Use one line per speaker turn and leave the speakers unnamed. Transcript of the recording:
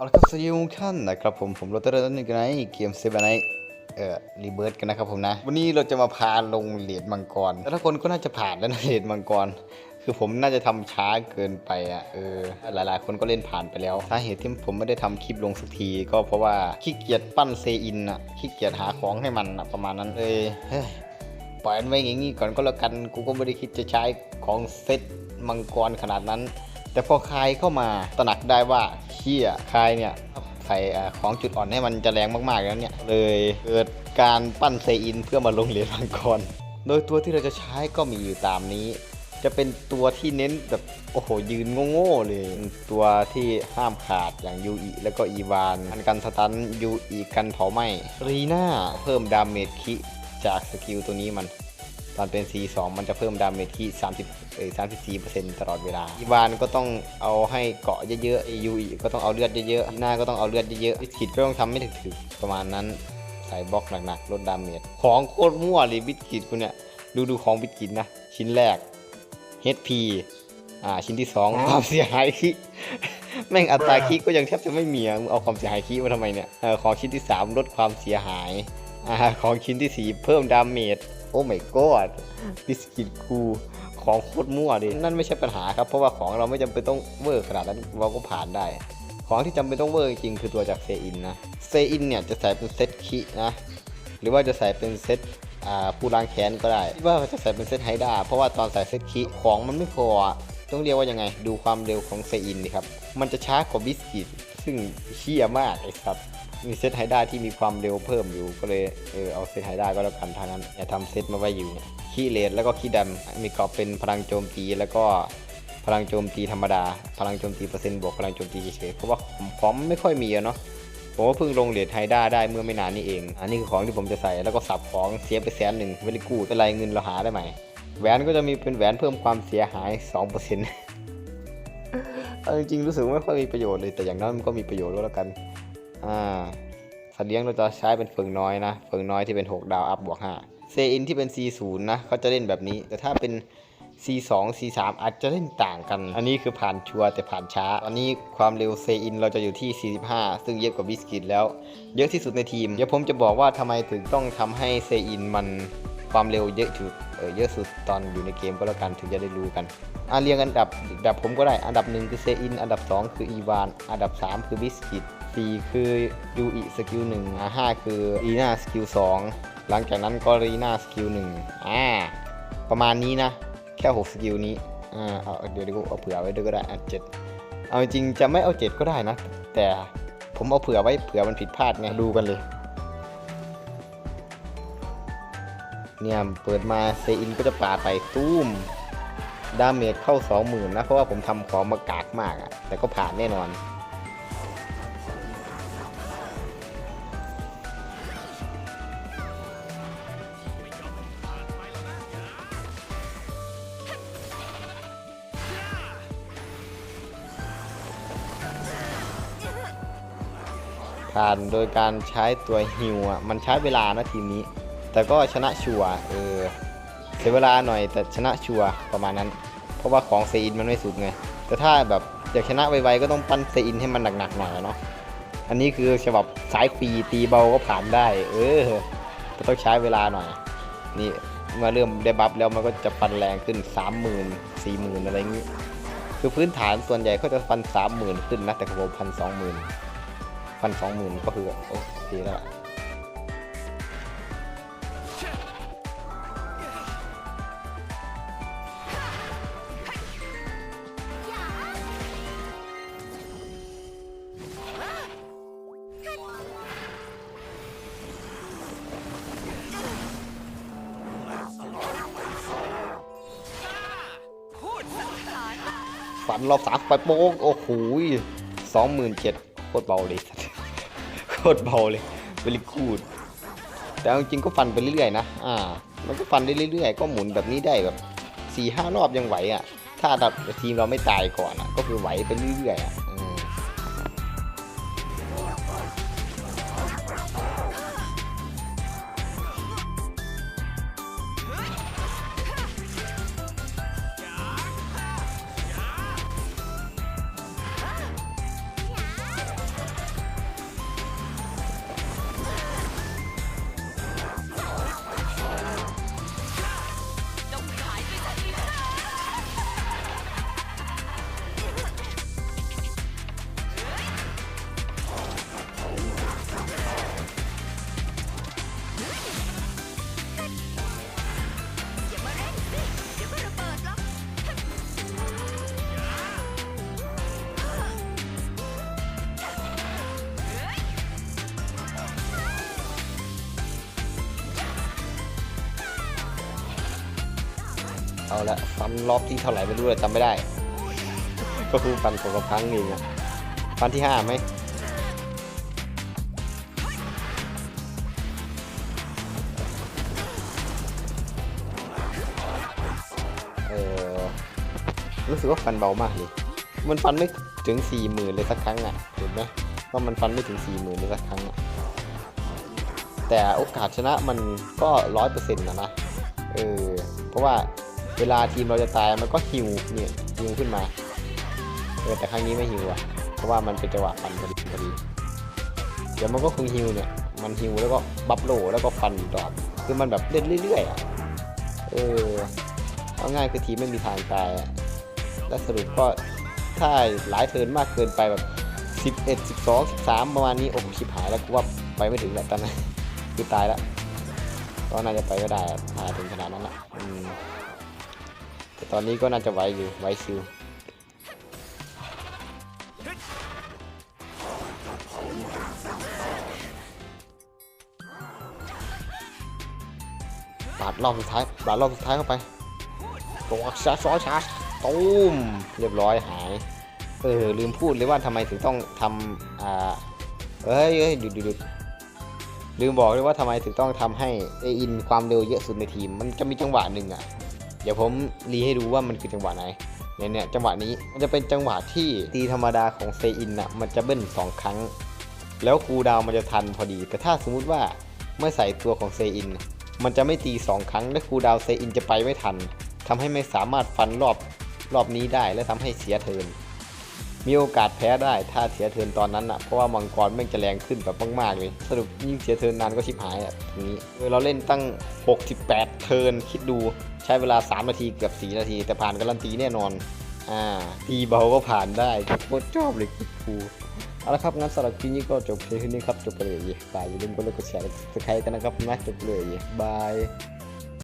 เอาละครับสวัสดีทุกท่านนะครับผมผมโรเตอร์นี่กันในเกมเซเว่นไนเอ่อรีเบิร์ดกันนะครับผมนะ วันนี้เราจะมาพาลงเหรียญมังกรแล้วทุกคนก็น่าจะผ่านแล้วนะเหรียญมังกร คือผมน่าจะทำช้าเกินไปอะเออหลายๆ คนก็เล่นผ่านไปแล้วสาเหตุที่ผมไม่ได้ทำคลิปลงสักที ก็เพราะว่าขี้เกียจปั้นเซอินอะขี้เกียจหาของให้มันอะประมาณนั้นเลยเฮ้ยปล่อยมันไว้อย่างนี้ก่อนก็แล้วกันกูก็ไม่ได้คิดจะใช้ของเซตมังกรขนาดนั้น แต่พอคายเข้ามาตระหนักได้ว่าเชี่ยคายเนี่ยใส่ของจุดอ่อนให้มันจะแรงมากๆแล้วเนี่ยเลยเกิดการปั้นเซอินเพื่อมาลงเหรียญมังกรโดยตัวที่เราจะใช้ก็มีอยู่ตามนี้ จะเป็นตัวที่เน้นแบบโอ้โหยืนโง่ๆเลย ตัวที่ห้ามขาดอย่างยูอิแล้วก็อีวานอันกันสตันยูอิกันเผาไหม้รีน่าเพิ่มดาเมจคิจากสกิลตัวนี้มัน ตอนเป็น C2 มันจะเพิ่มดาเมจที่ 30เอ้ย34%ตลอดเวลาอีวานก็ต้องเอาให้เกาะเยอะๆยูอีก็ต้องเอาเลือดเยอะๆอีน่าก็ต้องเอาเลือดเยอะๆวิสกิตก็ต้องทำไม่ถึงๆประมาณนั้นใส่บล็อกหนักๆลดดาเมจของโคตรมั่วเลยบิสกิตกูเนี่ยดูดูของบิสกิตนะ ชิ้นแรก HP อ่าชิ้นที่ 2 ความเสียหายคิแม่งอัตราคิก็ยังแทบจะไม่มีอะมึงเอาความเสียหายคิมาทำไมเนี่ยเออของชิ้นที่ 3 ลดความเสียหายอ่าของชิ้นที่ 4 เพิ่มดาเมจ โอ้ my god บิสกิตกูของโคตรมั่วดินั่นไม่ใช่ปัญหาครับ เพราะว่าของเราไม่จำเป็นต้องเวอร์ขนาดนั้นเราก็ผ่านได้ ของที่จำเป็นต้องเวอร์จริงคือตัวจากเซอินนะ เซอินเนี่ยจะใส่เป็นเซตคินะ หรือว่าจะใส่เป็นเซตอ่าผู้ล้างแค้นก็ได้คิดว่าจะใส่เป็นเซตไฮด้าเพราะว่าตอนใส่เซตคิของมันไม่พอต้องเรียกว่ายังไง ดูความเร็วของเซอินดิครับ มันจะช้ากว่าบิสกิต ซึ่งเชี่ยมากไอ้สัตว์มีเซตไฮด้าที่มีความเร็วเพิ่มอยู่ก็เลยเออเอาเซตไฮด้าก็แล้วกันทางนั้นอย่าทำเซตมาไว้อยู่เนี่ยคีเลดแล้วก็คีดำมีกรอบเป็นพลังโจมตีแล้วก็พลังโจมตีธรรมดา พลังโจมตีเปอร์เซ็นต์บวกพลังโจมตีเฉยๆเพราะว่าของมันไม่ค่อยมีอะเนาะผมก็เพิ่งลงเหรียญไฮด้าได้เมื่อไม่นานนี้เอง อันนี้คือของที่ผมจะใส่แล้วก็สับของเสียไปแสนหนึ่งเวลิกูดเป็นไรเงินเราหาได้ไหมแหวนก็จะมีเป็นแหวนเพิ่มความเสียหาย 2% เอาจริงๆรู้สึกไม่ค่อยมีประโยชน์เลยแต่อย่างน้อยมันก็มีประโยชน์แล้วกัน อ่าสัตว์เลี้ยงเราจะใช้เป็นเฟิงน้อยนะเฟิงน้อยที่เป็น 6 ดาวอัพบวก5เซอินที่เป็น C0 นะเขาจะเล่นแบบนี้ แต่ถ้าเป็น C2 C3 อาจจะเล่นต่างกัน อันนี้คือผ่านชัวแต่ผ่านช้า ตอนนี้ความเร็วเซอินเราจะอยู่ที่ 45 ซึ่งเยอะกว่าบิสกิตแล้ว เยอะที่สุดในทีม เดี๋ยวผมจะบอกว่าทำไมถึงต้องทำให้เซอินมัน ความเร็วเยอะสุดเอเยอะสุดตอนอยู่ในเกมก็แล้วกันถึงจะได้รู้กันอะเรียงอันดับอันดับผมก็ได้อันดับหนึ่งคือเซอิน อันดับ 2 คืออีวาน อันดับ 3 คือบิสกิต4คือยูอิสกิลหนึ่งอะห้าคือรีนาสกิลสองหลังจากนั้นก็รีนาสกิลหนึ่งอ่าประมาณนี้นะ แค่ 6 สกิลนี้อ่าเอาเดี๋ยวดิกูเอาเผื่อไว้ด้วยก็ได้อะเจ็ดเอาจริงจะไม่เอาเจ็ดก็ได้นะ แต่ผมเอาเผื่อไว้เผื่อมันผิดพลาดไงดูกันเลย เนี่ยเปิดมาเซอินก็จะปาไปตุ้มดาเมจเข้า 20,000นะ เพราะว่าผมทำของมากากมากอะแต่ก็ผ่านแน่นอน ผ่านโดยการใช้ตัวฮิวอะมันใช้เวลานะทีมนี้ แต่ก็ชนะชัวเออเสียเวลาหน่อยแต่ชนะชัวประมาณนั้น เพราะว่าของเซอินมันไม่สุดไงแต่ถ้าแบบอยากชนะไวๆก็ต้องปั้นเซอินให้มันหนักๆหน่อยเนาะอันนี้คือฉบับสายฟรีตีเบาก็ผ่านได้ เออแต่ต้องใช้เวลาหน่อย นี่เมื่อเริ่มได้บัฟแล้วมันก็จะฟันแรงขึ้น 30,000 40,000 อะไรอย่างนี้ คือพื้นฐานส่วนใหญ่ก็จะฟัน 30,000 ขึ้นนะแต่ของผมพันสองหมื่นพันสองหมื่นก็คือโอเคแล้ว ฝันรอบสามไปโป๊กโอ้โหสองหมื่นเจ็ดโคตรเบาเลยโคตรเบาเลยเวลิคูดแต่จริงก็ฟันไปเรื่อยๆนะอ่า มันก็ฟันได้เรื่อยๆ ก็หมุนแบบนี้ได้แบบสี่ห้ารอบยังไหวอะ ถ้าดับทีมเราไม่ตายก่อนอะ ก็คือไหวไปเรื่อยๆอะ เอาละฟันรอบที่เท่าไหร่ไม่รู้เลยจำไม่ได้ ก็คือฟันสองสามครั้งเองอะฟันที่ห้าไหมเออรู้สึกว่าฟันเบามากเลยมันฟันไม่ถึงสี่หมื่นเลยสักครั้งอะเห็นไหมว่ามันฟันไม่ถึงสี่หมื่นเลยสักครั้งอะแต่โอกาสชนะมันก็ร้อยเปอร์เซ็นต์นะนะเออเพราะว่า เวลาทีมเราจะตายมันก็ฮิวเนี่ยฮิวขึ้นมาเออแต่ครั้งนี้ไม่ฮิวอะเพราะว่ามันเป็นจังหวะฟันพอดีพอดีเดี๋ยวมันก็คงฮิวเนี่ย มันฮิวแล้วก็บัฟโลแล้วก็ฟันดอปคือมันแบบเล่นเรื่อยๆอะเออเอาง่ายคือทีมไม่มีทางตายอะและสรุปก็ถ้าหลายเทินมากเกินไปแบบ11 12 13ประมาณนี้โอ้โหชิบหายแล้วกูว่าไปไม่ถึงแหละตอนนั้นคือตายแล้วก็น่าจะไปไม่ได้อะถ้าถึงขนาดนั้นอะอืม แต่ตอนนี้ก็น่าจะไหวอยู่ไหวชิวบาดรอบสุดท้ายบาดรอบสุดท้ายเข้าไปตัวชาร์จซอชาร์ตูมเรียบร้อยหายเออลืมพูดเลยว่าทำไมถึงต้องทำอ่าเอ้ยเอ้ยหยุดหยุดหยุดลืมบอกเลยว่าทำไมถึงต้องทำให้เออินความเร็วเยอะสุดในทีม มันจะมีจังหวะหนึ่งอะ เดี๋ยวผมรีให้ดูว่ามันคือจังหวะไหนเนี่ยเนี่ยจังหวะนี้มันจะเป็นจังหวะที่ตีธรรมดาของเซอินอะมันจะเบิ้ลสองครั้ง แล้วคูดาวมันจะทันพอดี แต่ถ้าสมมุติว่าเมื่อใส่ตัวของเซอิน มันจะไม่ตีสองครั้ง และคูดาวเซอินจะไปไม่ทันทำให้ไม่สามารถฟันรอบรอบนี้ได้และทำให้เสียเทิร์น มีโอกาสแพ้ได้ถ้าเสียเทินตอนนั้นอะเพราะว่ามังกรแม่งจะแรงขึ้นแบบมากๆเลยสรุปยิ่งเสียเทินนานก็ชิบหายอะตรงนี้เราเล่นตั้ง 68 เทินคิดดูใช้เวลา 3 นาทีเกือบ 4 นาที แต่ผ่านการันตีแน่นอนอ่าตีเบาก็ผ่านได้โคตรชอบเลยคุณครูเอาละครับงั้นสำหรับคลิปนี้ก็จบเพียงเท่านี้ครับจบไปเลยบายอย่าลืมกดไลค์กดแชร์และกดซับสไครกันนะครับนะจบเลยบาย